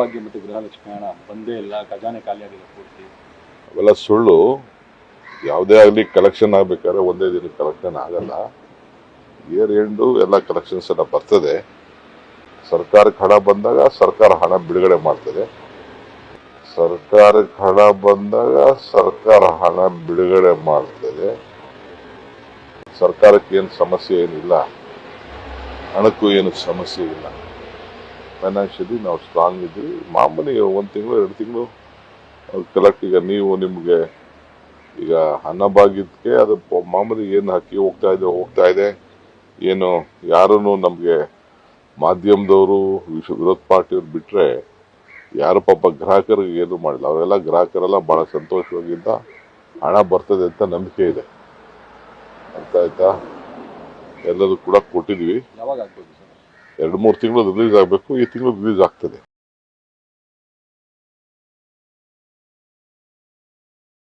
ಅನ್ನಭಾಗ್ಯ ಮತ್ತು ಗೃಹಲಕ್ಷ್ಮಿ ಹಣ ಬಂದೇ ಇಲ್ಲ, ಖಜಾನೆ ಖಾಲಿಯಾಗಿದೆ ಪೂರ್ತಿ. ಅವೆಲ್ಲ ಸುಳ್ಳು. ಯಾವುದೇ ಆಗಲಿ ಕಲೆಕ್ಷನ್ ಆಗಬೇಕಾದ್ರೆ ಒಂದೇ ದಿನ ಕಲೆಕ್ಷನ್ ಆಗಲ್ಲ. ಇಯರ್ ಎಂಡು ಎಲ್ಲ ಕಲೆಕ್ಷನ್ಸ್ ಎಲ್ಲ ಬರ್ತದೆ. ಸರ್ಕಾರಕ್ಕೆ ಹಣ ಬಂದಾಗ ಸರ್ಕಾರ ಹಣ ಬಿಡುಗಡೆ ಮಾಡ್ತದೆ. ಸರ್ಕಾರಕ್ಕೆ ಹಣ ಬಂದಾಗ ಸರ್ಕಾರ ಹಣ ಬಿಡುಗಡೆ ಮಾಡ್ತದೆ. ಸರ್ಕಾರಕ್ಕೆ ಏನು ಸಮಸ್ಯೆ ಏನಿಲ್ಲ. ಹಣಕ್ಕೂ ಏನು ಸಮಸ್ಯೆ ಇಲ್ಲ. ಫೈನಾನ್ಷಿಯಲಿ ನಾವು ಸ್ಟ್ರಾಂಗ್ ಇದ್ವಿ. ಮಾಮೂಲಿ ಒಂದು ತಿಂಗಳು, ಎರಡು ತಿಂಗಳು ಕಲೆಕ್ಟ್ ಈಗ ನೀವು ನಿಮಗೆ ಈಗ ಹಣ ಬಾಗಿದ್ದಕ್ಕೆ ಅದು ಮಾಮೂಲಿ ಏನು ಹಾಕಿ ಹೋಗ್ತಾ ಇದೆ ಹೋಗ್ತಾ ಇದೆ. ಏನು ಯಾರೂ ನಮಗೆ ಮಾಧ್ಯಮದವರು ವಿಶ್ವ ವಿರೋಧ ಪಾರ್ಟಿಯವ್ರು ಬಿಟ್ಟರೆ ಯಾರು ಪಾಪ ಗ್ರಾಹಕರಿಗೆ ಏನು ಮಾಡಿಲ್ಲ. ಅವರೆಲ್ಲ ಗ್ರಾಹಕರೆಲ್ಲ ಭಾಳ ಸಂತೋಷವಾಗಿದ್ದ ಹಣ ಬರ್ತದೆ ಅಂತ ನಂಬಿಕೆ ಇದೆ. ಅರ್ಥ ಆಯ್ತಾ? ಎಲ್ಲರೂ ಕೂಡ ಕೊಟ್ಟಿದ್ವಿ ಎರಡು ಮೂರು ತಿಂಗಳು ರಿಲೀಸ್ ಆಗಬೇಕು ಈ ತಿಂಗಳು ರಿಲೀಸ್ ಆಗ್ತದೆ.